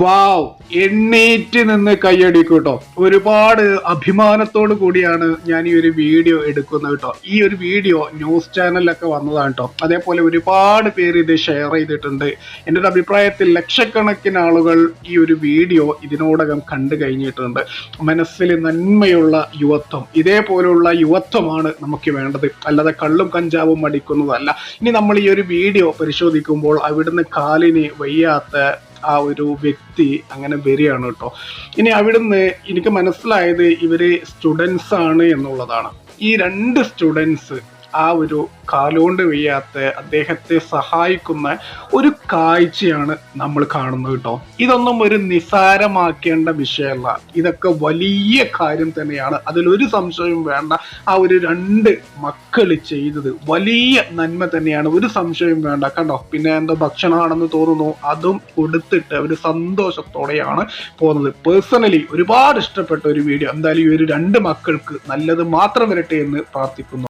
വാവ് എണ്ണീറ്റ് നിന്ന് കൈയടിക്കും കേട്ടോ ഒരുപാട് അഭിമാനത്തോട് കൂടിയാണ് ഞാൻ ഈ ഒരു വീഡിയോ എടുക്കുന്നത് കേട്ടോ. ഈ ഒരു വീഡിയോ ന്യൂസ് ചാനലിലൊക്കെ വന്നതാണ് കേട്ടോ. അതേപോലെ ഒരുപാട് പേര് ഇത് ഷെയർ ചെയ്തിട്ടുണ്ട്. എന്റെ ഒരു അഭിപ്രായത്തിൽ ലക്ഷക്കണക്കിന് ആളുകൾ ഈ ഒരു വീഡിയോ ഇതിനോടകം കണ്ടു കഴിഞ്ഞിട്ടുണ്ട്. മനസ്സിൽ നന്മയുള്ള യുവത്വം. ഇതേപോലുള്ള യുവത്വമാണ് നമുക്ക് വേണ്ടത്. അല്ലാതെ കള്ളും കഞ്ചാവും മടിക്കുന്നതല്ല ഇനി നമ്മൾ ഈ ഒരു വീഡിയോ പരിശോധിക്കുമ്പോൾ അവിടുന്ന് കാലിന് വയ്യാത്ത ആ ഒരു വ്യക്തി അങ്ങനെ വരികയാണ് കേട്ടോ. ഇനി അവിടുന്ന് എനിക്ക് മനസ്സിലായത് ഇവർ സ്റ്റുഡൻസ് ആണ് എന്നുള്ളതാണ്. ഈ രണ്ട് സ്റ്റുഡൻസ് ആ ഒരു കാലുകൊണ്ട് വയ്യാത്ത അദ്ദേഹത്തെ സഹായിക്കുന്ന ഒരു കാഴ്ചയാണ് നമ്മൾ കാണുന്നത് കേട്ടോ. ഇതൊന്നും ഒരു നിസാരമാക്കേണ്ട വിഷയമല്ല. ഇതൊക്കെ വലിയ കാര്യം തന്നെയാണ്. അതിലൊരു സംശയവും വേണ്ട. ആ ഒരു രണ്ട് മക്കൾ ചെയ്തത് വലിയ നന്മ തന്നെയാണ്. ഒരു സംശയവും വേണ്ട. കണ്ടോ? പിന്നെ എന്തോ ഭക്ഷണമാണെന്ന് തോന്നുന്നു. അതും കൊടുത്തിട്ട് ഒരു സന്തോഷത്തോടെയാണ് പോകുന്നത്. പേഴ്സണലി ഒരുപാട് ഇഷ്ടപ്പെട്ട ഒരു വീഡിയോ എന്തായാലും ഈ ഒരു രണ്ട് മക്കൾക്ക് നല്ലത് മാത്രം വരട്ടെ എന്ന് പ്രാർത്ഥിക്കുന്നു.